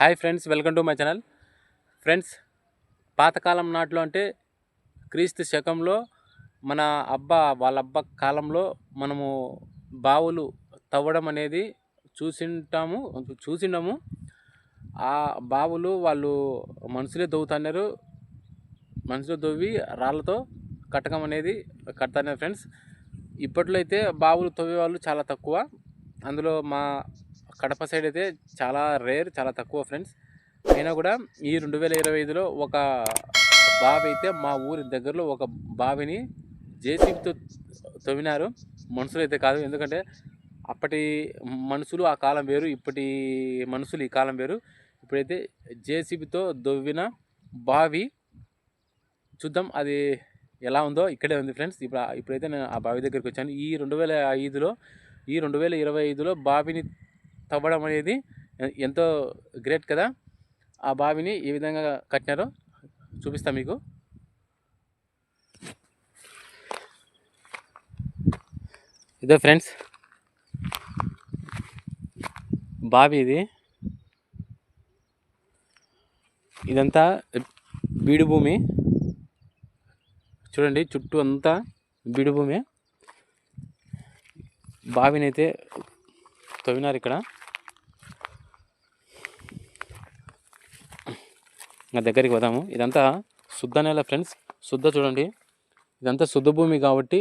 Hi friends welcome to my channel. Friends పాతకాలం నాట్లో అంటే క్రీస్తు శకంలో మన అబ్బ వాళ్ళ అబ్బ కాలంలో మనము బావులు తవ్వడం అనేది చూసింటాము చూసిండము. ఆ బావులు వాళ్ళు మనుషులే తవ్వుతున్నారు. మనుషులు తవ్వి రాళ్ళతో కట్టకం అనేది కడతారు ఫ్రెండ్స్. ఇప్పట్లో అయితే బావులు తవ్వే వాళ్ళు చాలా తక్కువ. అందులో మా కడప సైడ్ అయితే చాలా రేర్ చాలా తక్కువ ఫ్రెండ్స్ అయినా కూడా ఈ రెండు వేల ఇరవై ఐదులో ఒక బావి అయితే మా ఊరి దగ్గరలో ఒక బావిని జేసీబీతో తవ్వినారు. మనుషులు అయితే కాదు. ఎందుకంటే అప్పటి మనుషులు ఆ కాలం వేరు ఇప్పటి మనుషులు ఈ కాలం వేరు. ఇప్పుడైతే జేసీబీతో దవ్విన బావి చూద్దాం అది ఎలా ఉందో. ఇక్కడే ఉంది ఫ్రెండ్స్ ఇప్పుడు ఇప్పుడైతే నేను ఆ బావి దగ్గరికి వచ్చాను. ఈ రెండు వేల ఐదులో ఈ రెండు వేల ఇరవై ఐదులో బావిని తవ్వడం అనేది ఎంతో గ్రేట్ కదా. ఆ బావిని ఏ విధంగా కట్టినారో చూపిస్తా మీకు. ఇదో ఫ్రెండ్స్ బావి ఇది. ఇదంతా బీడు భూమి. చూడండి చుట్టూ అంతా బీడు భూమి. బావినైతే తవ్వినారు ఇక్కడ. నా దగ్గరికి వదాము ఇదంతా శుద్ధ నేల ఫ్రెండ్స్. శుద్ధ చూడండి. ఇదంతా శుద్ధ భూమి కాబట్టి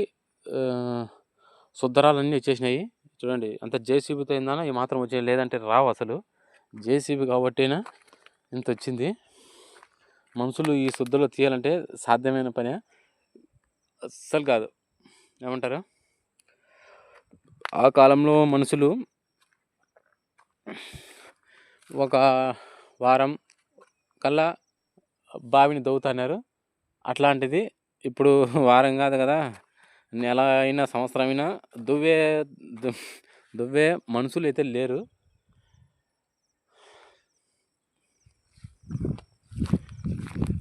శుద్ధరాలన్నీ వచ్చేసినాయి. చూడండి అంత జేసీబీతో ఏందన్నా ఈ మాత్రం వచ్చే లేదంటే రావు అసలు. జేసీబీ కాబట్టినా ఇంత వచ్చింది. మనుషులు ఈ శుద్ధలో తీయాలంటే సాధ్యమైన పనే. అస్సలు కాదు. ఏమంటారు? ఆ కాలంలో మనుషులు ఒక వారం కల్లా బావిని దవ్వుతున్నారు అట్లాంటిది ఇప్పుడు వారం కాదు కదా నెల అయినా సంవత్సరం అయినా దువ్వే దువ్వే మనుషులు అయితే లేరు.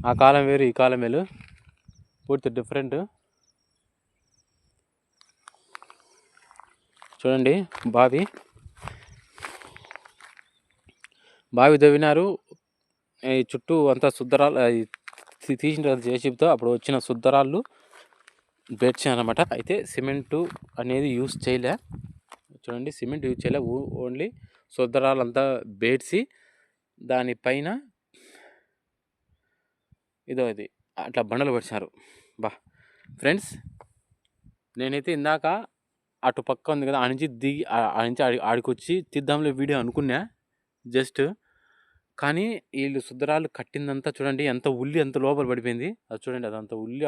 ఆ కాలం వేరు ఈ కాలం వేరు పూర్తి డిఫరెంట్. చూడండి బావి. బావి దవ్వినారు. ఈ చుట్టూ అంతా శుద్ధరాలు తీసిన తర్వాత జేసీబీతో అప్పుడు వచ్చిన శుద్ధరాళ్ళు బెడ్స్ అనమాట అయితే సిమెంటు అనేది యూస్ చేయలే. చూడండి సిమెంట్ యూజ్ చేయలే. ఓన్లీ శుద్ధరాలు అంతా బేడ్సి దానిపైన ఇదో ఇది అట్లా బండలు పడిచారు. బా ఫ్రెండ్స్ నేనైతే ఇందాక అటు పక్క ఉంది కదా ఆ నుంచి దిగి ఆ నుంచి ఆడికి వచ్చి తీద్దాంలే వీడియో అనుకున్నా. జస్ట్ కానీ వీళ్ళు శుద్ధరాలు కట్టిందంతా చూడండి ఎంత ఉల్లి ఎంత లోపల పడిపోయింది. అది చూడండి అదంత ఉల్లి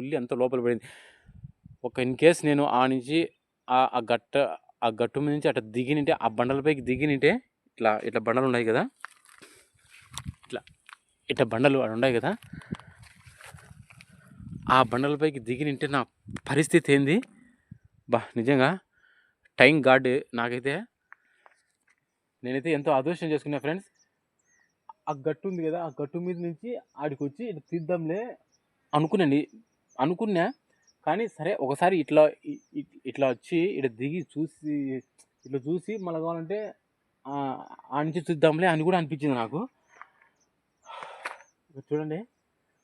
ఉల్లి ఎంత లోపల పడింది. ఒక ఇన్ కేస్ నేను ఆ నుంచి ఆ గట్ట ఆ గట్టు మీద నుంచి అట్లా దిగినింటే ఆ బండలపైకి దిగినింటే ఇట్లా ఇట్లా బండలు ఉన్నాయి కదా. ఇట్లా ఇట్లా బండలు అవి ఉన్నాయి కదా. ఆ బండలపైకి దిగినింటే నా పరిస్థితి ఏంది? బా నిజంగా టైం గాడ్ నాకైతే నేనైతే ఎంతో అదృష్టం చేసుకున్నా ఫ్రెండ్స్. ఆ గట్టు ఉంది కదా ఆ గట్టు మీద నుంచి ఆడికి వచ్చి ఇట్లా తీద్దాంలే అనుకున్నాండి. అనుకున్నా కానీ సరే ఒకసారి ఇట్లా ఇట్లా వచ్చి ఇట్లా దిగి చూసి ఇట్లా చూసి మళ్ళీ కావాలంటే ఆ నుంచి చూద్దాంలే అని కూడా అనిపించింది నాకు. చూడండి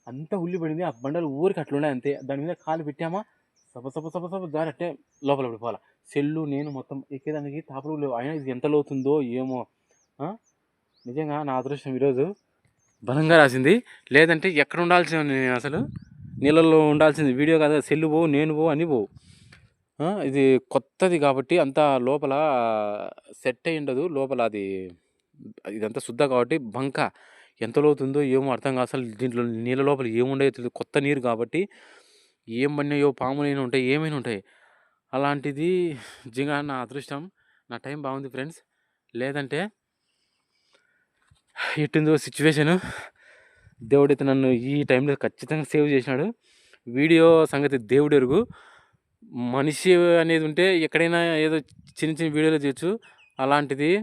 అంతా ఉల్లి పడింది. ఆ బండలు ఊరికి అట్లున్నాయి అంతే. దాని మీద కాలు పెట్టామా సప సప సప సప దారి అట్టే లోపల పడిపోవాలి. సెల్లు నేను మొత్తం ఎక్కేదానికి తాపలు లేవు. అయినా ఇది ఎంత లోతుందో ఏమో నిజంగా నా అదృష్టం ఈరోజు బలంగా రాసింది. లేదంటే ఎక్కడ ఉండాల్సింది నేను అసలు? నీళ్ళల్లో ఉండాల్సింది. వీడియో కదా సెల్లు పోవు నేను పోవు అని పోవు. ఇది కొత్తది కాబట్టి అంత లోపల సెట్ అయి ఉండదు. లోపల అది ఇదంతా శుద్ధ కాబట్టి బంక ఎంత లోతుందో ఏమో అర్థం కాదు. అసలు దీంట్లో నీళ్ళ లోపల ఏముండో తెలియదు కొత్త నీరు కాబట్టి ఏం పడినాయో పాములైనా ఉంటాయి ఏమైనా ఉంటాయి. అలాంటిది నిజంగా నా అదృష్టం నా టైం బాగుంది ఫ్రెండ్స్. లేదంటే ఎట్టిందో సిచ్యువేషను దేవుడైతే నన్ను ఈ టైంలో ఖచ్చితంగా సేవ్ చేసినాడు. వీడియో సంగతి దేవుడు ఎరుగు. మనిషి అనేది ఉంటే ఎక్కడైనా ఏదో చిన్న చిన్న వీడియోలు చేయొచ్చు. అలాంటిది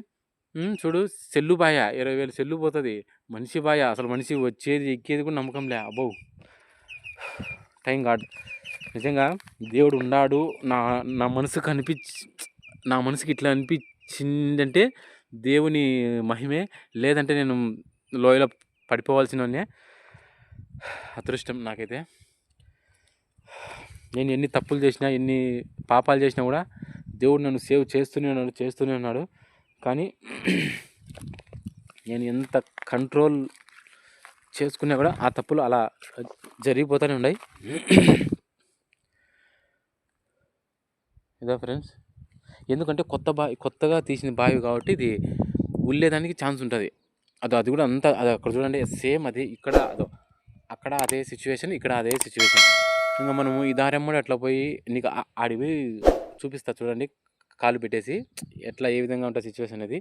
చూడు సెల్లు బాయ. ఇరవై వేలు సెల్లు పోతుంది. మనిషి బాయ. అసలు మనిషి వచ్చేది ఎక్కేది కూడా నమ్మకం లే. అబ్బో. టైం గాడ్ నిజంగా దేవుడు ఉన్నాడు. నా నా మనసుకు అనిపించి నా మనసుకి ఇట్లా అనిపించిందంటే దేవుని మహిమే లేదంటే నేను లోయలో పడిపోవాల్సిన అదృష్టం నాకైతే. నేను ఎన్ని తప్పులు చేసినా ఎన్ని పాపాలు చేసినా కూడా దేవుడు నన్ను సేవ్ చేస్తూనే ఉన్నాడు చేస్తూనే ఉన్నాడు. కానీ నేను ఎంత కంట్రోల్ చేసుకున్నా కూడా ఆ తప్పులు అలా జరిగిపోతూనే ఉన్నాయి. ఇదా ఫ్రెండ్స్. ఎందుకంటే కొత్త బావి కొత్తగా తీసిన బావి కాబట్టి ఇది ఉల్లేదానికి ఛాన్స్ ఉంటుంది. అది అది కూడా అంత అది అక్కడ చూడండి సేమ్ అది ఇక్కడ అదో అక్కడ అదే సిచ్యువేషన్ ఇక్కడ అదే సిచ్యువేషన్ ఇంకా మనము ఈ దారెమ్మడి అట్లా పోయి నీకు ఆడివి చూపిస్తా చూడండి కాలు పెట్టేసి ఎట్లా ఏ విధంగా ఉంటుంది సిచ్యువేషన్ అనేది.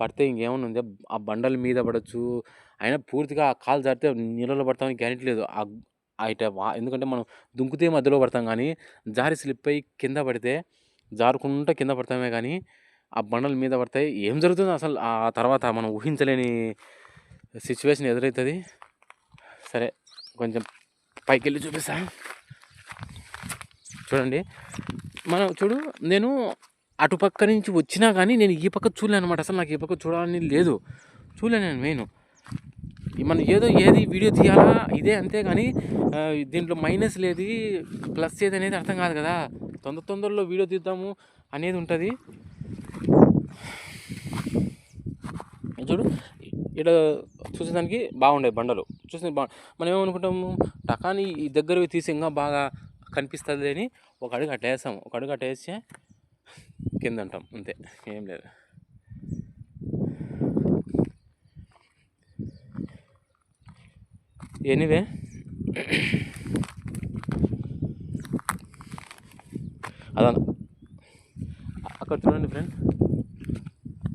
పడితే ఇంకేమైనా ఉంది? ఆ బండల మీద పడవచ్చు అయినా పూర్తిగా ఆ కాలు జారితే నీళ్ళలో పడతామని గ్యారెంటీ లేదు. ఇట ఎందుకంటే మనం దుంకుతే మధ్యలో పడతాం కానీ జారి స్లిప్ అయ్యి కింద పడితే జారుకుంటూ కింద పడతామే కానీ ఆ బండల మీద పడతాయి ఏం జరుగుతుందో అసలు ఆ తర్వాత మనం ఊహించలేని సిచ్యువేషన్ ఎదురవుతుంది సరే కొంచెం పైకి వెళ్ళి చూపిస్తా. చూడండి మనం చూడు నేను అటుపక్క నుంచి వచ్చినా కానీ నేను ఈ పక్క చూడలేను అనమాట అసలు నాకు ఈ పక్క చూడాలని లేదు. చూడలేను నేను మెయిన్. మనం ఏదో ఏది వీడియో తీయాలా? ఇదే అంతే కానీ దీంట్లో మైనస్ లేదు ప్లస్ ఏది అనేది అర్థం కాదు కదా. తొందర తొందరలో వీడియో తీద్దాము అనేది ఉంటుంది. చూడు ఇక్కడ చూసేదానికి బాగుండే బండలు. చూసే బా మనం ఏమనుకుంటాము టకాని ఈ దగ్గర తీసి ఇంకా బాగా కనిపిస్తుంది అని ఒక అడుగు అట్ట వేసాము ఒక అడుగు అట్లా వేస్తే కింద అంటాం అంతే. ఏం లేదు. ఎనీవే? అద అక్కడ చూడండి ఫ్రెండ్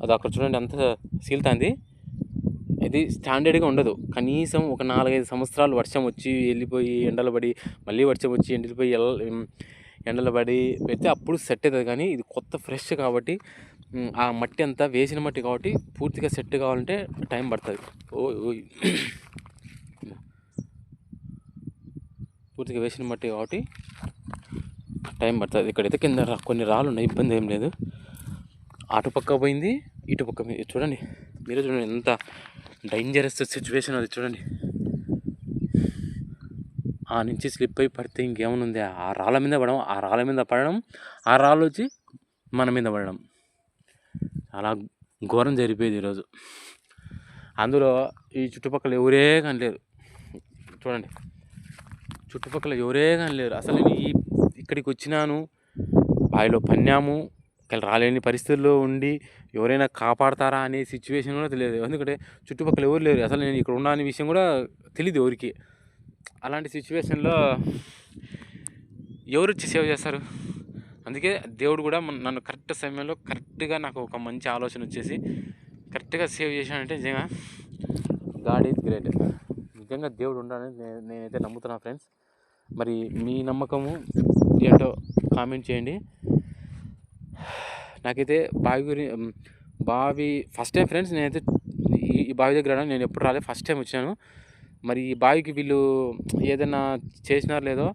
అది అక్కడ చూడండి అంత సీల్తాంది. ఇది స్టాండర్డ్గా ఉండదు. కనీసం ఒక నాలుగైదు సంవత్సరాలు వర్షం వచ్చి వెళ్ళిపోయి ఎండలు పడి మళ్ళీ వర్షం వచ్చి ఎండిపోయి ఎండలు పడి పెడితే అప్పుడు సెట్ అవుతుంది కానీ ఇది కొత్త ఫ్రెష్ కాబట్టి ఆ మట్టి అంతా వేసిన మట్టి కాబట్టి పూర్తిగా సెట్ కావాలంటే టైం పడుతుంది. ఓ పూర్తిగా వేసిన మట్టి కాబట్టి టైం పడుతుంది. ఇక్కడైతే కింద కొన్ని రాళ్ళు ఉన్నాయి ఇబ్బంది ఏం లేదు. అటుపక్క పోయింది ఇటుపక్క చూడండి మీరే చూడండి ఎంత డేంజరస్ సిచ్యువేషన్ అది చూడండి. ఆ నుంచి స్లిప్ అయి పడితే ఇంకేమనుంది ఆ రాళ్ళ మీద పడడం ఆ రాళ్ళ మీద పడడం ఆ రాళ్ళు వచ్చి మన మీద పడడం. చాలా ఘోరం జరిపోయేది ఈరోజు. అందులో ఈ చుట్టుపక్కల ఎవరే కనలేరు చూడండి. చుట్టుపక్కల ఎవరే కానీ లేరు. అసలు నేను ఈ ఇక్కడికి వచ్చినాను బావిలో పన్నాము ఇక్కడ రాలేని పరిస్థితుల్లో ఉండి ఎవరైనా కాపాడతారా అనే సిచ్యువేషన్ కూడా తెలియదు. ఎందుకంటే చుట్టుపక్కల ఎవరు లేరు. అసలు నేను ఇక్కడ ఉన్నా అనే విషయం కూడా తెలియదు ఎవరికి. అలాంటి సిచ్యువేషన్లో ఎవరు వచ్చి సేవ్ చేస్తారు? అందుకే దేవుడు కూడా నన్ను కరెక్ట్ సమయంలో కరెక్ట్గా నాకు ఒక మంచి ఆలోచన వచ్చేసి కరెక్ట్గా సేవ్ చేశానంటే నిజంగా గాడ్ ఈజ్ గ్రేట్ నిజంగా దేవుడు ఉండాలని నేనైతే నమ్ముతున్నా ఫ్రెండ్స్ మరి మీ నమ్మకము ఏంటో కామెంట్ చేయండి. నాకైతే బావి గురి బావి ఫస్ట్ టైం ఫ్రెండ్స్ నేనైతే ఈ బావి దగ్గర నేను ఎప్పుడు రాలేదు. ఫస్ట్ టైం వచ్చాను. మరి ఈ బావికి వీళ్ళు ఏదైనా చేసినారో లేదో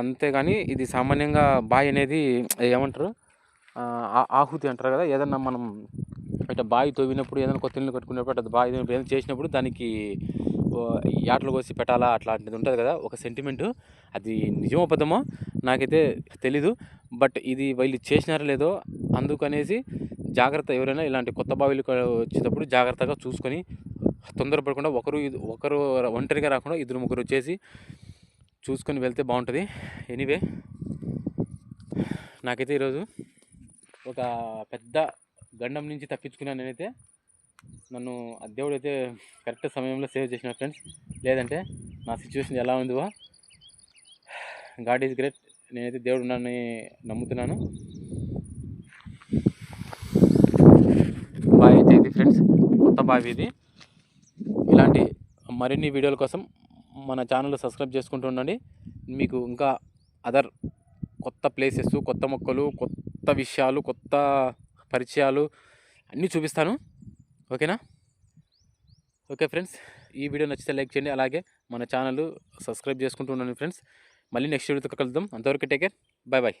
అంతేగాని ఇది సామాన్యంగా బావి అనేది ఏమంటారు? ఆహుతి అంటారు కదా. ఏదన్నా మనం ఇట్లా బావి తవ్వినప్పుడు ఏదైనా కొత్త ఇల్లు కట్టుకున్నప్పుడు అది బావి ఏదైనా చేసినప్పుడు దానికి యాటలు కోసి పెట్టాలా అట్లాంటిది ఉంటుంది కదా ఒక సెంటిమెంటు అది నిజమో అబద్ధమో నాకైతే తెలీదు. బట్ ఇది వీళ్ళు చేసినారో లేదో అందుకనేసి జాగ్రత్త ఎవరైనా ఇలాంటి కొత్త బావిలు వచ్చేటప్పుడు జాగ్రత్తగా చూసుకొని తొందరపడకుండా ఒకరు ఒకరు ఒంటరిగా రాకుండా ఇద్దరు ముగ్గురు వచ్చేసి చూసుకొని వెళ్తే బాగుంటుంది. ఎనీవే నాకైతే ఈరోజు ఒక పెద్ద గండం నుంచి తప్పించుకున్నాను నేనైతే. నన్ను దేవుడు అయితే కరెక్ట్ సమయంలో సేవ్ చేసిన ఫ్రెండ్స్. లేదంటే నా సిచ్యువేషన్ ఎలా ఉందివా. God is great. నేనైతే దేవుడు నన్ను నమ్ముతున్నాను. బావి అయితే ఇది ఫ్రెండ్స్. కొత్త బావి ఇది. ఇలాంటి మరిన్ని వీడియోల కోసం మన ఛానల్ సబ్స్క్రైబ్ చేసుకుంటూ ఉండండి. మీకు ఇంకా అదర్ కొత్త ప్లేసెస్ కొత్త మొక్కలు కొత్త విషయాలు కొత్త పరిచయాలు అన్నీ చూపిస్తాను. ఓకేనా? ఓకే ఫ్రెండ్స్ ఈ వీడియో నచ్చితే లైక్ చేయండి. అలాగే మన ఛానల్ సబ్స్క్రైబ్ చేసుకుంటూ ఉండండి ఫ్రెండ్స్. మళ్ళీ నెక్స్ట్ వీడియోతో కలుద్దాం. అంతవరకు టేక్ కేర్. Bye bye.